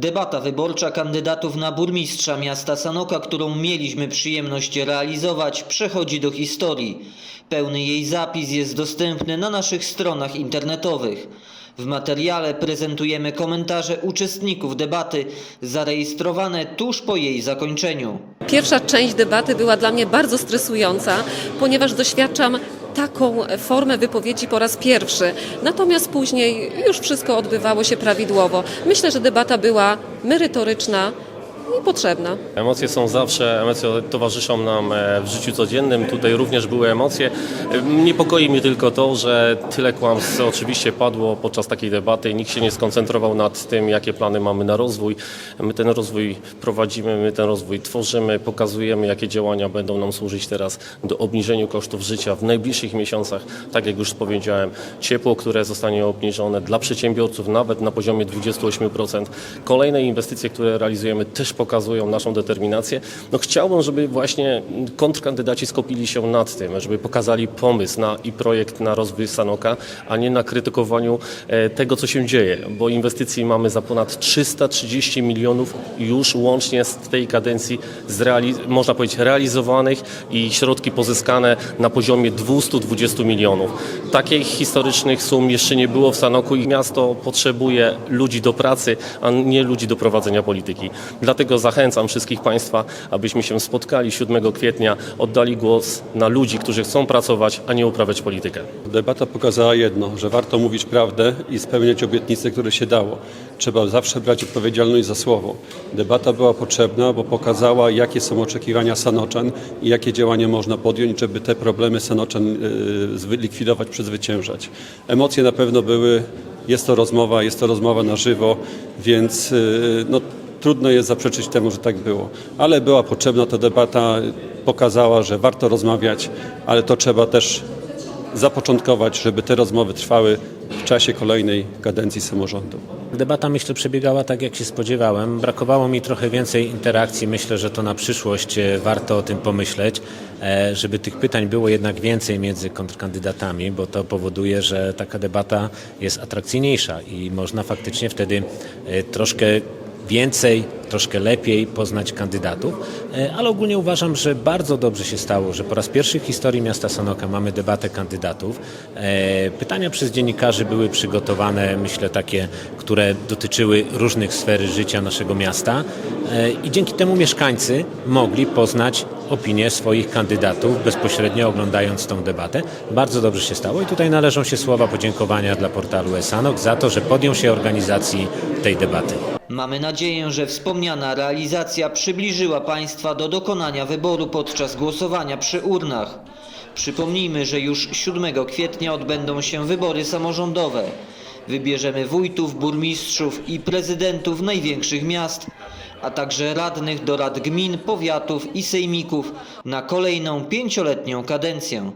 Debata wyborcza kandydatów na burmistrza miasta Sanoka, którą mieliśmy przyjemność realizować, przechodzi do historii. Pełny jej zapis jest dostępny na naszych stronach internetowych. W materiale prezentujemy komentarze uczestników debaty, zarejestrowane tuż po jej zakończeniu. Pierwsza część debaty była dla mnie bardzo stresująca, ponieważ doświadczam taką formę wypowiedzi po raz pierwszy. Natomiast później już wszystko odbywało się prawidłowo. Myślę, że debata była merytoryczna i potrzebna. Emocje są zawsze, emocje towarzyszą nam e, w życiu codziennym. Tutaj również były emocje. E, Niepokoi mnie tylko to, że tyle kłamstw oczywiście padło podczas takiej debaty. Nikt się nie skoncentrował nad tym, jakie plany mamy na rozwój. My ten rozwój prowadzimy, my ten rozwój tworzymy, pokazujemy, jakie działania będą nam służyć teraz do obniżenia kosztów życia w najbliższych miesiącach. Tak jak już powiedziałem, ciepło, które zostanie obniżone dla przedsiębiorców nawet na poziomie 28%. Kolejne inwestycje, które realizujemy też pokazują naszą determinację. No chciałbym, żeby właśnie kontrkandydaci skupili się nad tym, żeby pokazali pomysł na i projekt na rozwój Sanoka, a nie na krytykowaniu e, tego, co się dzieje, bo inwestycji mamy za ponad 330 milionów już łącznie z tej kadencji, można powiedzieć, realizowanych i środki pozyskane na poziomie 220 milionów. Takich historycznych sum jeszcze nie było w Sanoku i miasto potrzebuje ludzi do pracy, a nie ludzi do prowadzenia polityki. Dlatego zachęcam wszystkich Państwa, abyśmy się spotkali 7 kwietnia, oddali głos na ludzi, którzy chcą pracować, a nie uprawiać politykę. Debata pokazała jedno, że warto mówić prawdę i spełniać obietnice, które się dało. Trzeba zawsze brać odpowiedzialność za słowo. Debata była potrzebna, bo pokazała, jakie są oczekiwania Sanoczan i jakie działania można podjąć, żeby te problemy Sanoczan y, likwidować, przezwyciężać. Emocje na pewno były, jest to rozmowa, jest to rozmowa na żywo, więc y, no, trudno jest zaprzeczyć temu, że tak było. Ale była potrzebna ta debata, pokazała, że warto rozmawiać, ale to trzeba też zapoczątkować, żeby te rozmowy trwały w czasie kolejnej kadencji samorządu. Debata myślę przebiegała tak jak się spodziewałem. Brakowało mi trochę więcej interakcji. Myślę, że to na przyszłość e, warto o tym pomyśleć, e, żeby tych pytań było jednak więcej między kontrkandydatami, bo to powoduje, że taka debata jest atrakcyjniejsza i można faktycznie wtedy e, troszkę więcej, troszkę lepiej poznać kandydatów, E, ale ogólnie uważam, że bardzo dobrze się stało, że po raz pierwszy w historii miasta Sanoka mamy debatę kandydatów. E, Pytania przez dziennikarzy były przygotowane, myślę, takie, które dotyczyły różnych sfer życia naszego miasta E, i dzięki temu mieszkańcy mogli poznać opinię swoich kandydatów bezpośrednio oglądając tą debatę. Bardzo dobrze się stało i tutaj należą się słowa podziękowania dla portalu Esanok za to, że podjął się organizacji tej debaty. Mamy nadzieję, że wspomniana realizacja przybliżyła Państwa do dokonania wyboru podczas głosowania przy urnach. Przypomnijmy, że już 7 kwietnia odbędą się wybory samorządowe. Wybierzemy wójtów, burmistrzów i prezydentów największych miast, a także radnych do rad gmin, powiatów i sejmików na kolejną pięcioletnią kadencję.